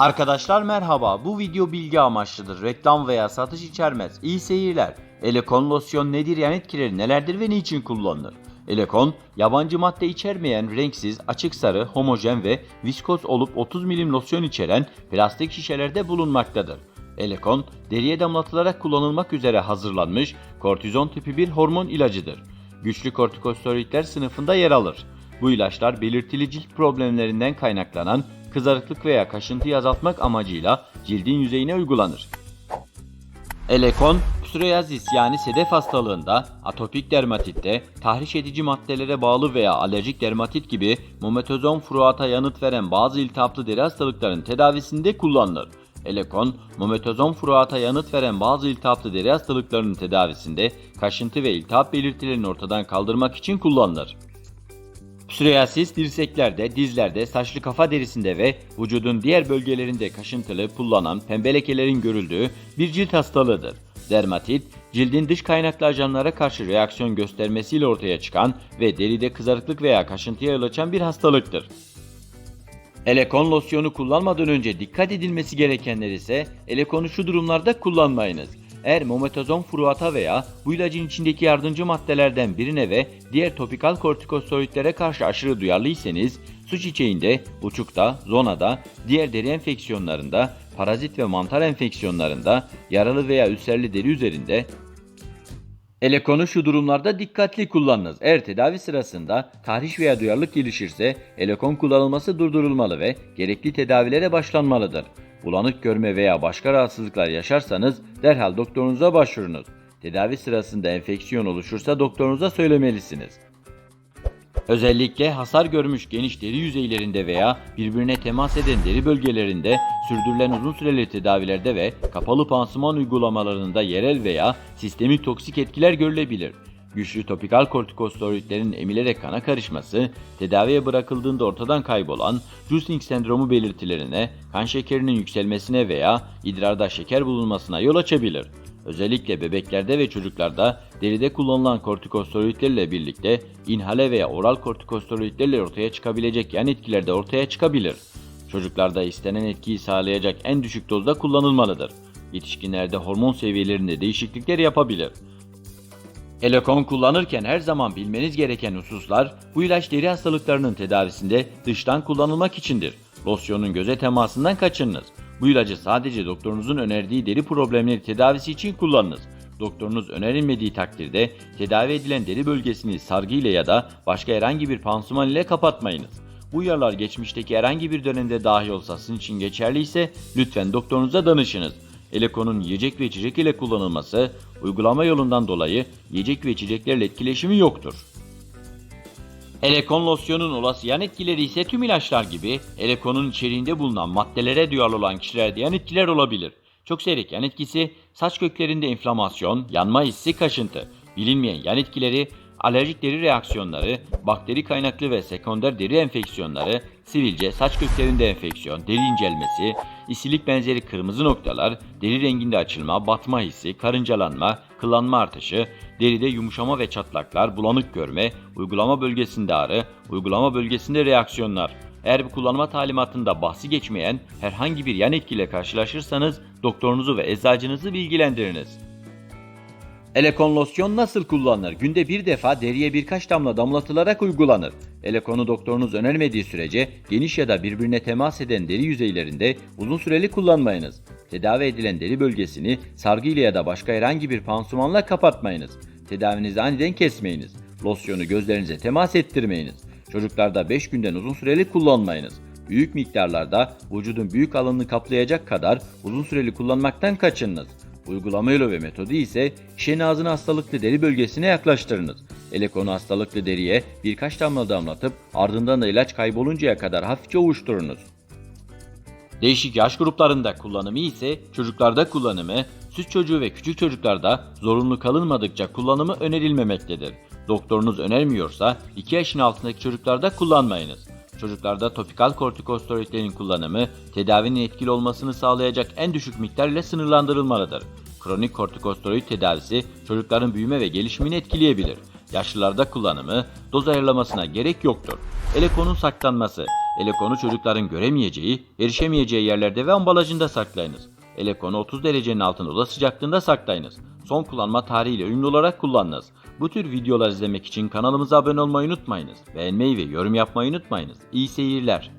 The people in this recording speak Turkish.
Arkadaşlar merhaba. Bu video bilgi amaçlıdır. Reklam veya satış içermez. İyi seyirler. Elekon losyon nedir yan etkileri nelerdir ve niçin kullanılır? Elekon, yabancı madde içermeyen, renksiz, açık sarı, homojen ve viskoz olup 30 milim losyon içeren plastik şişelerde bulunmaktadır. Elekon, deriye damlatılarak kullanılmak üzere hazırlanmış kortizon tipi bir hormon ilacıdır. Güçlü kortikosteroidler sınıfında yer alır. Bu ilaçlar belirtili cilt problemlerinden kaynaklanan kızarıklık veya kaşıntıyı azaltmak amacıyla cildin yüzeyine uygulanır. Elekon, psoriasis yani sedef hastalığında, atopik dermatitte, tahriş edici maddelere bağlı veya alerjik dermatit gibi mometozon furuata yanıt veren bazı iltihaplı deri hastalıkların tedavisinde kullanılır. Elekon, mometozon furuata yanıt veren bazı iltihaplı deri hastalıklarının tedavisinde kaşıntı ve iltihap belirtilerini ortadan kaldırmak için kullanılır. Psoriasis dirseklerde, dizlerde, saçlı kafa derisinde ve vücudun diğer bölgelerinde kaşıntılı, pullanan, pembe lekelerin görüldüğü bir cilt hastalığıdır. Dermatit, cildin dış kaynaklı ajanlara karşı reaksiyon göstermesiyle ortaya çıkan ve deride kızarıklık veya kaşıntıya yol açan bir hastalıktır. Elekon losyonu kullanmadan önce dikkat edilmesi gerekenler ise elekonu şu durumlarda kullanmayınız. Eğer mometazon furuata veya bu ilacın içindeki yardımcı maddelerden birine ve diğer topikal kortikosteroidlere karşı aşırı duyarlıysanız, su çiçeğinde, uçukta, zonada, diğer deri enfeksiyonlarında, parazit ve mantar enfeksiyonlarında, yaralı veya ülserli deri üzerinde, Elekonu şu durumlarda dikkatli kullanınız. Eğer tedavi sırasında tahriş veya duyarlılık gelişirse elekon kullanılması durdurulmalı ve gerekli tedavilere başlanmalıdır. Bulanık görme veya başka rahatsızlıklar yaşarsanız derhal doktorunuza başvurunuz. Tedavi sırasında enfeksiyon oluşursa doktorunuza söylemelisiniz. Özellikle hasar görmüş geniş deri yüzeylerinde veya birbirine temas eden deri bölgelerinde sürdürülen uzun süreli tedavilerde ve kapalı pansuman uygulamalarında yerel veya sistemik toksik etkiler görülebilir. Güçlü topikal kortikosteroidlerin emilerek kana karışması, tedaviye bırakıldığında ortadan kaybolan Cushing sendromu belirtilerine, kan şekerinin yükselmesine veya idrarda şeker bulunmasına yol açabilir. Özellikle bebeklerde ve çocuklarda deride kullanılan kortikosteroidlerle birlikte inhale veya oral kortikosteroidlerle ortaya çıkabilecek yan etkiler de ortaya çıkabilir. Çocuklarda istenen etkiyi sağlayacak en düşük dozda kullanılmalıdır. Yetişkinlerde hormon seviyelerinde değişiklikler yapabilir. Elekon kullanırken her zaman bilmeniz gereken hususlar bu ilaç deri hastalıklarının tedavisinde dıştan kullanılmak içindir. Losyonun göze temasından kaçınınız. Bu ilacı sadece doktorunuzun önerdiği deri problemleri tedavisi için kullanınız. Doktorunuz önerilmediği takdirde tedavi edilen deri bölgesini sargı ile ya da başka herhangi bir pansuman ile kapatmayınız. Bu uyarılar geçmişteki herhangi bir dönemde dahi olsa sizin için geçerli ise lütfen doktorunuza danışınız. Elekonun yiyecek ve içecek ile kullanılması, uygulama yolundan dolayı yiyecek ve içeceklerle etkileşimi yoktur. Elekon losyonun olası yan etkileri ise tüm ilaçlar gibi elekonun içeriğinde bulunan maddelere duyarlı olan kişilerde yan etkiler olabilir. Çok seyrek yan etkisi, saç köklerinde inflamasyon, yanma hissi, kaşıntı. Bilinmeyen yan etkileri, alerjik deri reaksiyonları, bakteri kaynaklı ve sekonder deri enfeksiyonları, sivilce, saç köklerinde enfeksiyon, deri incelmesi, isilik benzeri kırmızı noktalar, deri renginde açılma, batma hissi, karıncalanma, kıllanma artışı, deride yumuşama ve çatlaklar, bulanık görme, uygulama bölgesinde ağrı, uygulama bölgesinde reaksiyonlar. Eğer bu kullanma talimatında bahsi geçmeyen herhangi bir yan etkiyle karşılaşırsanız doktorunuzu ve eczacınızı bilgilendiriniz. Elekon losyon nasıl kullanılır? Günde bir defa deriye birkaç damla damlatılarak uygulanır. Elekonu doktorunuz önermediği sürece geniş ya da birbirine temas eden deri yüzeylerinde uzun süreli kullanmayınız. Tedavi edilen deri bölgesini sargı ile ya da başka herhangi bir pansumanla kapatmayınız. Tedavinizi aniden kesmeyiniz. Losyonu gözlerinize temas ettirmeyiniz. Çocuklarda 5 günden uzun süreli kullanmayınız. Büyük miktarlarda vücudun büyük alanını kaplayacak kadar uzun süreli kullanmaktan kaçınınız. Uygulama yolu ve metodu ise şişenin ağzını hastalıklı deri bölgesine yaklaştırınız. Elekonu hastalıklı deriye birkaç damla damlatıp ardından da ilaç kayboluncaya kadar hafifçe ovuşturunuz. Değişik yaş gruplarında kullanımı ise çocuklarda kullanımı, süt çocuğu ve küçük çocuklarda zorunlu kalınmadıkça kullanımı önerilmemektedir. Doktorunuz önermiyorsa 2 yaşın altındaki çocuklarda kullanmayınız. Çocuklarda topikal kortikosteroidlerin kullanımı tedavinin etkili olmasını sağlayacak en düşük miktar ile sınırlandırılmalıdır. Kronik kortikosteroid tedavisi çocukların büyüme ve gelişimini etkileyebilir. Yaşlılarda kullanımı doz ayarlamasına gerek yoktur. Elekonun saklanması Elekonu çocukların göremeyeceği, erişemeyeceği yerlerde ve ambalajında saklayınız. Elekonu 30 derecenin altında oda sıcaklığında saklayınız. Son kullanma tarihiyle uyumlu olarak kullanınız. Bu tür videolar izlemek için kanalımıza abone olmayı unutmayınız. Beğenmeyi ve yorum yapmayı unutmayınız. İyi seyirler.